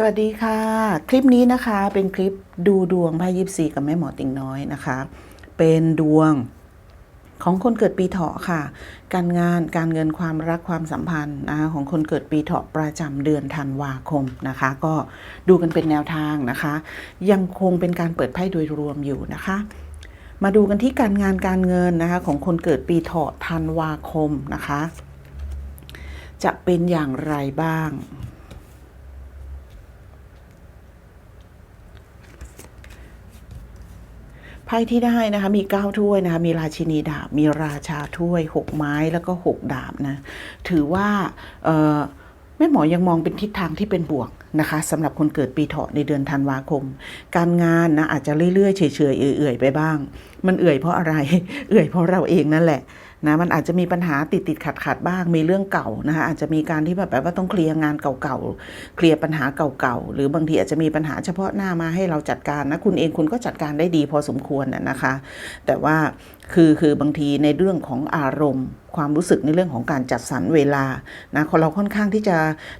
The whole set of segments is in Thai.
สวัสดีค่ะ คลิปนี้นะคะเป็นคลิปดูดวงไพ่ยิปซีกับแม่หมอติงน้อยนะคะ เป็นดวงของคนเกิดปีเถาะค่ะ การงานการเงินความรักความสัมพันธ์นะคะของคนเกิดปีเถาะประจำเดือนธันวาคมนะคะ ก็ดูกันเป็นแนวทางนะคะ ยังคงเป็นการเปิดไพ่โดยรวมอยู่นะคะ มาดูกันที่การงานการเงินนะคะของคนเกิดปีเถาะธันวาคมนะคะ จะเป็นอย่างไรบ้าง ไพ่ที่ได้นะคะมี 9 ถ้วยนะคะมีราชินีดาบ มีราชาถ้วย 6 ไม้แล้วก็ 6 ดาบนะถือว่าแม่หมอยังมองเป็นทิศทางที่เป็นบวกนะคะสำหรับคนเกิดปีเถาะในเดือนธันวาคม การงานนะอาจจะเรื่อยๆเฉยๆเอื่อยๆไปบ้าง มันเอื่อยเพราะอะไร เอื่อยเพราะเราเองนั่นแหละ นะมันอาจจะมีปัญหาติดติดขัดขัดบ้างมีเรื่องเก่านะคะอาจจะมีการที่แบบว่าต้องเคลียร์งานเก่าๆเคลียร์ปัญหาเก่าๆหรือบางทีอาจจะมีปัญหาเฉพาะหน้ามาให้เราจัดการนะคุณเองคุณก็จัดการได้ดีพอสมควรนะคะ แต่ว่าคือคือบางทีในเรื่องของอารมณ์ ความรู้สึกในเรื่องของการจัดสรรเวลานะคนเราค่อนข้างที่จะ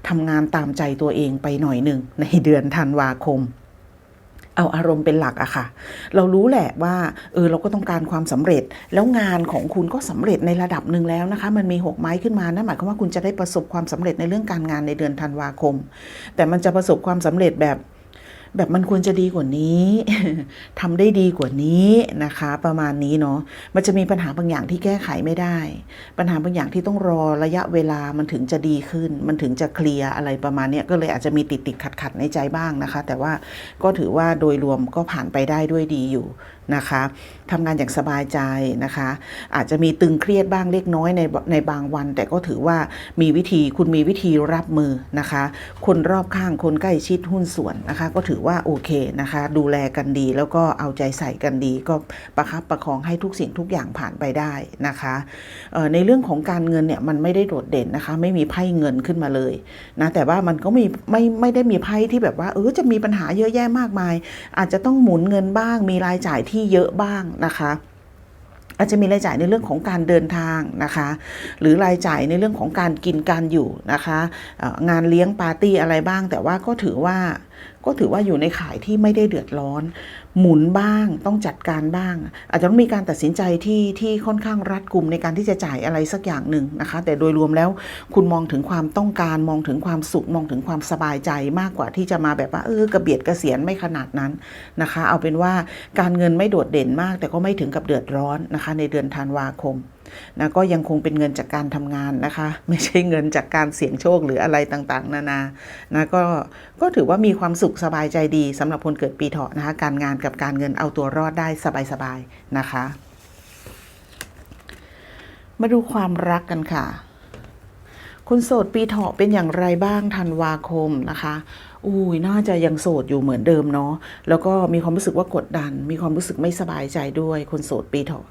ทำงานตามใจตัวเองไปหน่อยหนึ่งในเดือนธันวาคม เอาอารมณ์เป็นหลักอะค่ะ เรารู้แหละว่าเออเราก็ต้องการความสำเร็จ แล้วงานของคุณก็สำเร็จในระดับหนึ่งแล้วนะคะ มันมีหกไม้ขึ้นมานั่นหมายความว่าคุณจะได้ประสบความสำเร็จในเรื่องการงานในเดือนธันวาคม แต่มันจะประสบความสำเร็จแบบ แบบมันควรจะดีกว่านี้ทำได้ดีกว่านี้นะคะ ประมาณนี้เนาะมันจะมีปัญหาบางอย่างที่แก้ไขไม่ได้ ปัญหาบางอย่างที่ต้องรอระยะเวลามันถึงจะดีขึ้น มันถึงจะเคลียร์อะไรประมาณนี้ก็เลยอาจจะมีติดติดขัดขัดในใจบ้างนะคะ แต่ว่าก็ถือว่าโดยรวมก็ผ่านไปได้ด้วยดีอยู่ นะคะทำงานอย่างสบายใจนะคะ อาจจะมีตึงเครียดบ้างเล็กน้อยในในบางวัน แต่ก็ถือว่ามีวิธีคุณมีวิธีรับมือนะคะ คนรอบข้างคนใกล้ชิดหุ้นส่วนนะคะ ก็ถือว่าโอเคนะคะ ดูแลกันดีแล้วก็เอาใจใส่กันดี ก็ประคับประคองให้ทุกสิ่งทุกอย่างผ่านไปได้นะคะในเรื่องของการเงินเนี่ยมันไม่ได้โดดเด่นนะคะ ไม่มีไพ่เงินขึ้นมาเลยนะแต่ว่ามันก็มีไม่ไม่ได้มีไพ่ที่แบบว่าเออจะมีปัญหาเยอะแยะมากมาย อาจจะต้องหมุนเงินบ้างมีรายจ่ายที่เยอะบ้างนะคะอาจจะมีรายจ่ายในเรื่องของการเดินทางนะคะ หรือรายจ่ายในเรื่องของการกินการอยู่นะคะ งานเลี้ยงปาร์ตี้อะไรบ้าง แต่ว่าก็ถือว่า ก็ถือว่าอยู่ในขายที่ไม่ได้เดือดร้อน หมุนบ้างต้องจัดการบ้าง อาจจะต้องมีการตัดสินใจที่ที่ค่อนข้างรัดกุมในการที่จะจ่ายอะไรสักอย่างหนึ่งนะคะ แต่โดยรวมแล้วคุณมองถึงความต้องการมองถึงความสุขมองถึงความสบายใจมากกว่าที่จะมาแบบว่าเออกระเบียดกระเสียนไม่ขนาดนั้นนะคะ เอาเป็นว่าการเงินไม่โดดเด่นมาก แต่ก็ไม่ถึงกับเดือดร้อนนะคะ ในเดือนธันวาคม นะก็ยังคงเป็นเงินจากการทำงานนะคะ ไม่ใช่เงินจากการเสี่ยงโชคหรืออะไรต่างๆ นานานะก็ก็ถือว่ามีความสุขสบายใจดีสำหรับคนเกิดปีเถาะนะคะ การงานกับการเงินเอาตัวรอดได้สบายๆนะคะ มาดูความรักกันค่ะคุณโสดปีเถาะเป็นอย่างไรบ้างธันวาคมนะคะ อุ้ยน่าจะยังโสดอยู่เหมือนเดิมเนาะแล้วก็มีความรู้สึกว่ากดดัน มีความรู้สึกไม่สบายใจด้วยคนโสดปีเถาะ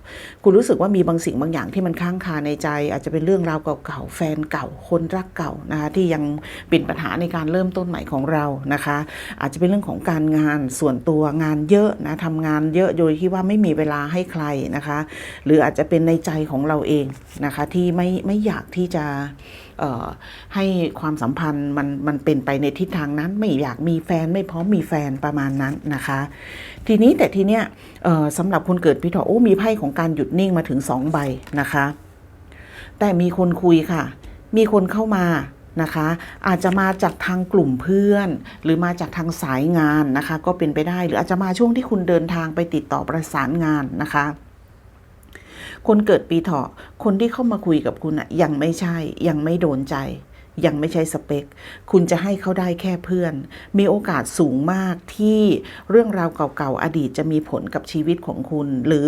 คุณรู้สึกว่ามีบางสิ่งบางอย่างที่มันค้างคาในใจ อาจจะเป็นเรื่องราวเก่าๆแฟนเก่าคนรักเก่านะคะที่ยังเป็นปัญหาในการเริ่มต้นใหม่ของเรานะคะ อาจจะเป็นเรื่องของการงานส่วนตัวงานเยอะนะทำงานเยอะโดยที่ว่าไม่มีเวลาให้ใครนะคะ หรืออาจจะเป็นในใจของเราเองนะคะที่ไม่ไม่อยากที่จะ ให้ความสัมพันธ์มันมันเป็นไปในทิศทางนั้น ไม่อยากมีแฟนไม่พร้อมมีแฟนประมาณนั้นนะคะ ทีนี้แต่ทีเนี้ยสำหรับคนเกิดปีถาะโอ้มีไพ่ของการหยุดนิ่งมาถึงสองใบนะคะ แต่มีคนคุยค่ะ มีคนเข้ามานะคะอาจจะมาจากทางกลุ่มเพื่อน หรือมาจากทางสายงานนะคะ ก็เป็นไปได้หรืออาจจะมาช่วงที่คุณเดินทางไปติดต่อประสานงานนะคะ คนเกิดปีเถาะคนที่เข้ามาคุยกับคุณอะยังไม่ใช่ ยังไม่โดนใจ ยังไม่ใช่สเปค คุณจะให้เขาได้แค่เพื่อน มีโอกาสสูงมากที่เรื่องราวเก่าๆ อดีตจะมีผลกับชีวิตของคุณ หรือ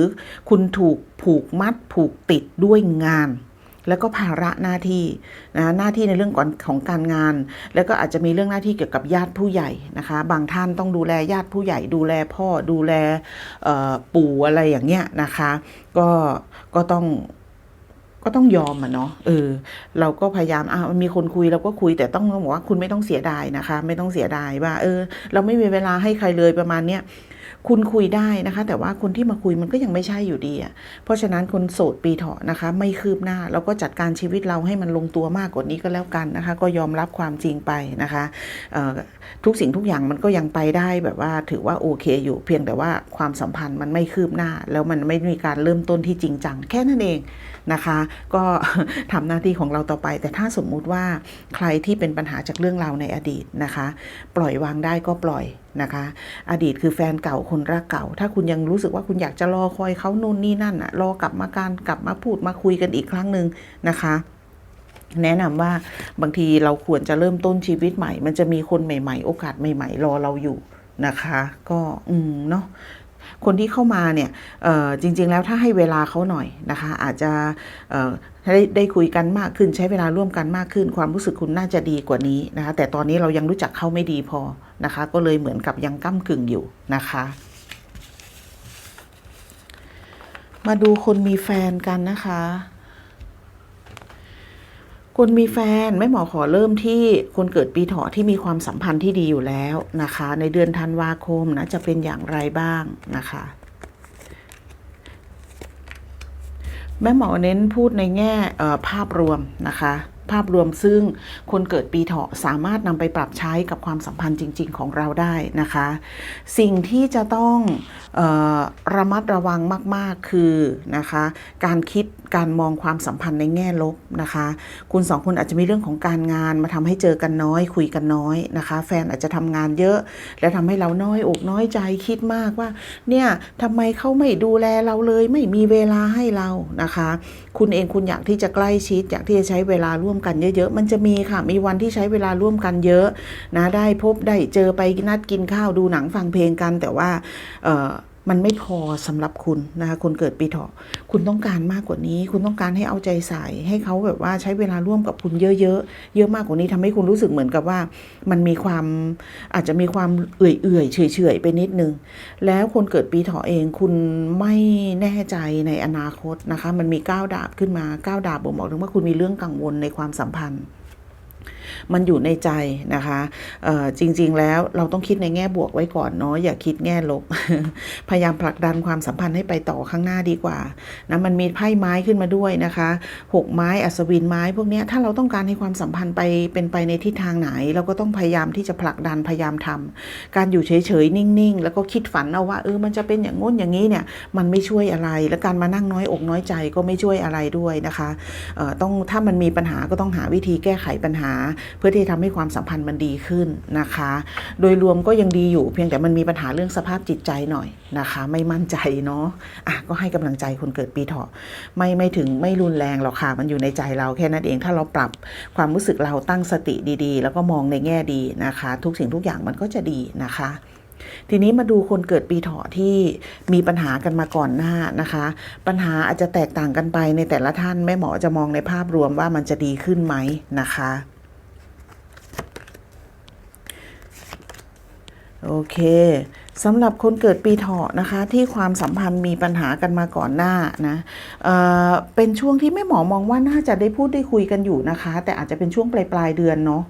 คุณถูกผูกมัดผูกติดด้วยงาน แล้วก็ภาระหน้าที่นะหน้าที่ในเรื่องของการงาน แล้วก็อาจจะมีเรื่องหน้าที่เกี่ยวกับญาติผู้ใหญ่นะคะ บางท่านต้องดูแลญาติผู้ใหญ่ ดูแลพ่อดูแลปู่อะไรอย่างเงี้ยนะคะ ก็ก็ต้องก็ต้องยอมอะเนาะเออ เราก็พยายามอะมีคนคุยเราก็คุยแต่ต้องบอกว่าคุณไม่ต้องเสียดายนะคะ ไม่ต้องเสียดายว่า เออ เราไม่มีเวลาให้ใครเลยประมาณเนี้ย คุณคุยได้นะคะ แต่ว่าคนที่มาคุยมันก็ยังไม่ใช่อยู่ดีอะเพราะฉะนั้นคนโสดปีเถาะนะคะ ไม่คืบหน้าเราก็จัดการชีวิตเราให้มันลงตัวมากกว่านี้ก็แล้วกันนะคะ ก็ยอมรับความจริงไปนะคะทุกสิ่งทุกอย่างมันก็ยังไปได้แบบว่าถือว่าโอเคอยู่เพียงแต่ว่าความสัมพันธ์มันไม่คืบหน้า แล้วมันไม่มีการเริ่มต้นที่จริงจังแค่นั้นเอง นะคะ ก็ทำหน้าที่ของเราต่อไป แต่ถ้าสมมุติว่าใครที่เป็นปัญหาจากเรื่องราวในอดีตนะคะ ปล่อยวางได้ก็ปล่อยนะคะ อดีตคือแฟนเก่าคนรักเก่า ถ้าคุณยังรู้สึกว่าคุณอยากจะรอคอยเขานู่นนี่นั่นอะรอกลับมาการกลับมาพูดมาคุยกันอีกครั้งหนึ่งนะคะแนะนำว่าบางทีเราควรจะเริ่มต้นชีวิตใหม่ มันจะมีคนใหม่ ๆ โอกาสใหม่ ๆ รอเราอยู่นะคะ ก็อืมเนาะ คนที่เข้ามาเนี่ยจริง ๆ แล้วถ้าให้เวลาเขาหน่อยนะคะ อาจจะได้ได้คุยกันมากขึ้นใช้เวลาร่วมกันมากขึ้น ความรู้สึกคุณน่าจะดีกว่านี้นะคะ แต่ตอนนี้เรายังรู้จักเขาไม่ดีพอนะคะ ก็เลยเหมือนกับยังก้ากึ่งอยู่นะคะ มาดูคนมีแฟนกันนะคะ คนมีแฟนแม่หมอขอเริ่มที่คนเกิดปีเถาะที่มีความสัมพันธ์ที่ดีอยู่แล้วนะคะ ในเดือนธันวาคมนะจะเป็นอย่างไรบ้างนะคะ แม่หมอเน้นพูดในแง่ภาพรวมนะคะ ภาพรวมซึ่งคนเกิดปีเถาะสามารถนำไปปรับใช้กับความสัมพันธ์จริง ๆ ของเราได้นะคะ สิ่งที่จะต้องออระมัดระวังมาก ๆ คือนะคะการคิดการมองความสัมพันธ์ในแง่ลบนะคะ คุณสองคนอาจจะมีเรื่องของการงานมาทำให้เจอกันน้อย คุยกันน้อยนะคะ แฟนอาจจะทำงานเยอะ และทำให้เราน้อยอกน้อยใจคิดมากว่า เนี่ยทำไมเขาไม่ดูแลเราเลย ไม่มีเวลาให้เรานะคะ คุณเองคุณอยากที่จะใกล้ชิดอยากที่จะใช้เวลาร่วมกันเยอะๆ มันจะมีค่ะ มีวันที่ใช้เวลาร่วมกันเยอะนะ ได้พบได้เจอไปนัดกินข้าวดูหนังฟังเพลงกันแต่ว่าเออ มันไม่พอสำหรับคุณนะคะคนเกิดปีเถาะคุณต้องการมากกว่านี้ คุณต้องการให้เอาใจใส่ ให้เขาแบบว่าใช้เวลาร่วมกับคุณเยอะๆเยอะมากกว่านี้ทำให้คุณรู้สึกเหมือนกับว่า มันมีความอาจจะมีความเอื่อยๆเฉยๆไปนิดนึง แล้วคนเกิดปีเถาะเองคุณไม่แน่ใจในอนาคตนะคะ มันมีก้าวดาบขึ้นมาก้าวดาบบ่งบอกถึงว่าคุณมีเรื่องกังวลในความสัมพันธ์ มันอยู่ในใจนะคะจริง ๆ แล้วเราต้องคิดในแง่บวกไว้ก่อนเนาะอย่าคิดแง่ลบ พยายามผลักดันความสัมพันธ์ให้ไปต่อข้างหน้าดีกว่านะมันมีไพ่ไม้ขึ้นมาด้วยนะคะหกไม้อัศวินไม้พวกนี้ถ้าเราต้องการให้ความสัมพันธ์ไปเป็นไปในทิศทางไหน เราก็ต้องพยายามที่จะผลักดันพยายามทำการอยู่เฉยๆนิ่งๆ แล้วก็คิดฝันเอาว่าเออมันจะเป็นอย่างงู้นอย่างนี้เนี่ยมันไม่ช่วยอะไร และการมานั่งน้อยอกน้อยใจก็ไม่ช่วยอะไรด้วยนะคะต้องถ้ามันมีปัญหาก็ต้องหาวิธีแก้ไขปัญหาเพื่อที่จะทำให้ความสัมพันธ์มันดีขึ้นนะคะ โดยรวมก็ยังดีอยู่เพียงแต่มันมีปัญหาเรื่องสภาพจิตใจหน่อยนะคะ ไม่มั่นใจเนาะอะก็ให้กำลังใจคนเกิดปีเถาะไม่ไม่ถึงไม่รุนแรงหรอกค่ะ มันอยู่ในใจเราแค่นั้นเองถ้าเราปรับความรู้สึกเราตั้งสติดีๆ แล้วก็มองในแง่ดีนะคะ ทุกสิ่งทุกอย่างมันก็จะดีนะคะทีนี้มาดูคนเกิดปีเถาะที่มีปัญหากันมาก่อนหน้านะคะ ปัญหาอาจจะแตกต่างกันไปในแต่ละท่านแม่หมอจะมองในภาพรวมว่ามันจะดีขึ้นไหมนะคะ โอเคสำหรับคนเกิดปีเถาะนะคะ ที่ความสัมพันธ์มีปัญหากันมาก่อนหน้านะเเป็นช่วงที่แม่หมอมองว่าน่าจะได้พูดได้คุยกันอยู่นะคะ แต่อาจจะเป็นช่วงปลายปลายเดือนเนาะ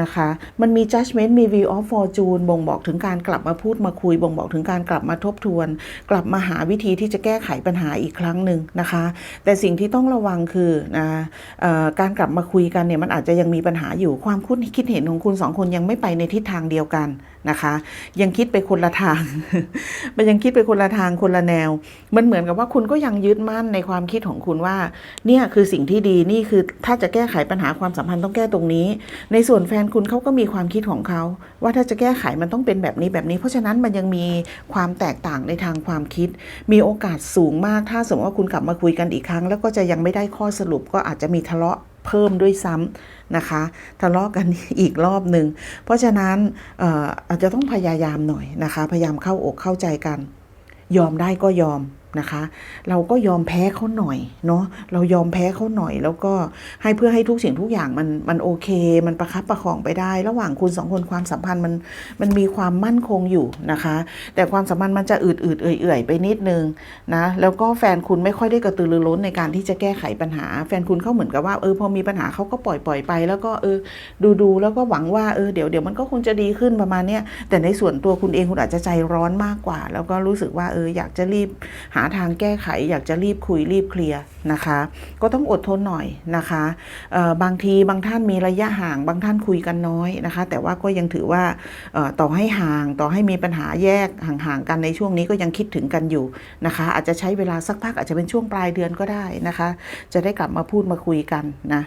นะคะ มันมี judgment มี view of fortune บ่งบอกถึงการกลับมาพูดมาคุย บ่งบอกถึงการกลับมาทบทวน กลับมาหาวิธีที่จะแก้ไขปัญหาอีกครั้งหนึ่งนะคะ แต่สิ่งที่ต้องระวังคือนะออการกลับมาคุยกันเนี่ยมันอาจจะยังมีปัญหาอยู่ความคุ้นคิดเห็นของคุณสองคนยังไม่ไปในทิศทางเดียวกันนะคะ ยังคิดไปคนละทาง มันยังคิดไปคนละทางคนละแนว มันเหมือนกับว่าคุณก็ยังยึดมั่นในความคิดของคุณว่า เนี่ยคือสิ่งที่ดีนี่คือถ้าจะแก้ไขปัญหาความสัมพันธ์ต้องแก้ตรงนี้ ในส่วนแฟนคุณเขาก็มีความคิดของเขาว่าถ้าจะแก้ไขมันต้องเป็นแบบนี้แบบนี้ เพราะฉะนั้นมันยังมีความแตกต่างในทางความคิด มีโอกาสสูงมากถ้าสมมติว่าคุณกลับมาคุยกันอีกครั้ง แล้วก็จะยังไม่ได้ข้อสรุปก็อาจจะมีทะเลาะเพิ่มด้วยซ้ำนะคะทะเลาะกันอีกรอบหนึ่งเพราะฉะนั้นอาจจะต้องพยายามหน่อยนะคะ พยายามเข้าอกเข้าใจกัน ยอมได้ก็ยอม นะคะ เราก็ยอมแพ้เขาหน่อยเนาะเรายอมแพ้เขาหน่อย แล้วก็ให้เพื่อให้ทุกสิ่งทุกอย่างมันมันโอเค มันประคับประคองไปได้ ระหว่างคุณสองคนความสัมพันธ์มันมันมีความมั่นคงอยู่นะคะ แต่ความสัมพันธ์มันจะอืดอืดๆเอื่อยๆไปนิดนึงนะแล้วก็แฟนคุณไม่ค่อยได้กระตือรือร้นในการที่จะแก้ไขปัญหา แฟนคุณเขาเหมือนกับว่าเออพอมีปัญหาเขาก็ปล่อยปล่อยไป แล้วก็เออดูดูแล้วก็หวังว่าเออเดี๋ยวเดี๋ยวมันก็คงจะดีขึ้นประมาณเนี้ยแต่ในส่วนตัวคุณเองคุณอาจจะใจร้อนมากกว่า แล้วก็รู้สึกว่าเอออยากจะรีบหาทางแก้ไข อยากจะรีบคุยรีบเคลียร์นะคะ ก็ต้องอดทนหน่อยนะคะบางทีบางท่านมีระยะห่าง บางท่านคุยกันน้อยนะคะ แต่ว่าก็ยังถือว่าต่อให้ห่างต่อให้มีปัญหาแยกห่างๆกันในช่วงนี้ก็ยังคิดถึงกันอยู่นะคะ อาจจะใช้เวลาสักพักอาจจะเป็นช่วงปลายเดือนก็ได้นะคะ จะได้กลับมาพูดมาคุยกันนะ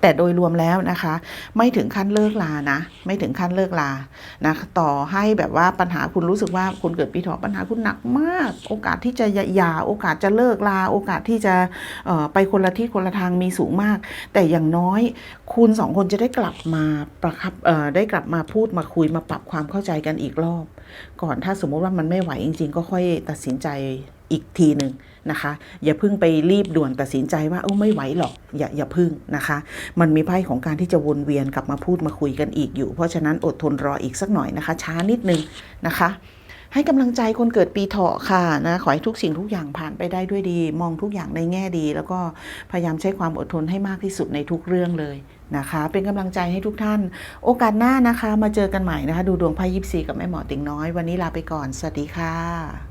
แต่โดยรวมแล้วนะคะ ไม่ถึงขั้นเลิกลานะ ไม่ถึงขั้นเลิกลานะต่อให้แบบว่าปัญหาคุณรู้สึกว่าคุณเกิดปีถาะปัญหาคุณหนักมาก โอกาสที่จะหย่าโอกาสจะเลิกลา โอกาสที่จะไปคนละที่คนละทางมีสูงมาก แต่อย่างน้อยคุณสองคนจะได้กลับมาประคับได้กลับมาพูดมาคุยมาปรับความเข้าใจกันอีกรอบ ก่อนถ้าสมมติว่ามันไม่ไหวจริง ๆ ก็ค่อยตัดสินใจอีกทีหนึ่ง นะคะ อย่าเพิ่งไปรีบด่วนตัดสินใจว่าเออไม่ไหวหรอกอย่าอย่าพึ่งนะคะ มันมีไพ่ของการที่จะวนเวียนกลับมาพูดมาคุยกันอีกอยู่ เพราะฉะนั้นอดทนรออีกสักหน่อยนะคะ ช้านิดนึงนะคะให้กำลังใจคนเกิดปีเถาะค่ะนะขอให้ทุกสิ่งทุกอย่างผ่านไปได้ด้วยดี มองทุกอย่างในแง่ดี แล้วก็พยายามใช้ความอดทนให้มากที่สุดในทุกเรื่องเลยนะคะ เป็นกำลังใจให้ทุกท่าน โอกาสหน้านะคะ มาเจอกันใหม่นะคะ ดูดวงไพ่ยิปซีกับแม่หมอติงน้อย วันนี้ลาไปก่อน สวัสดีค่ะ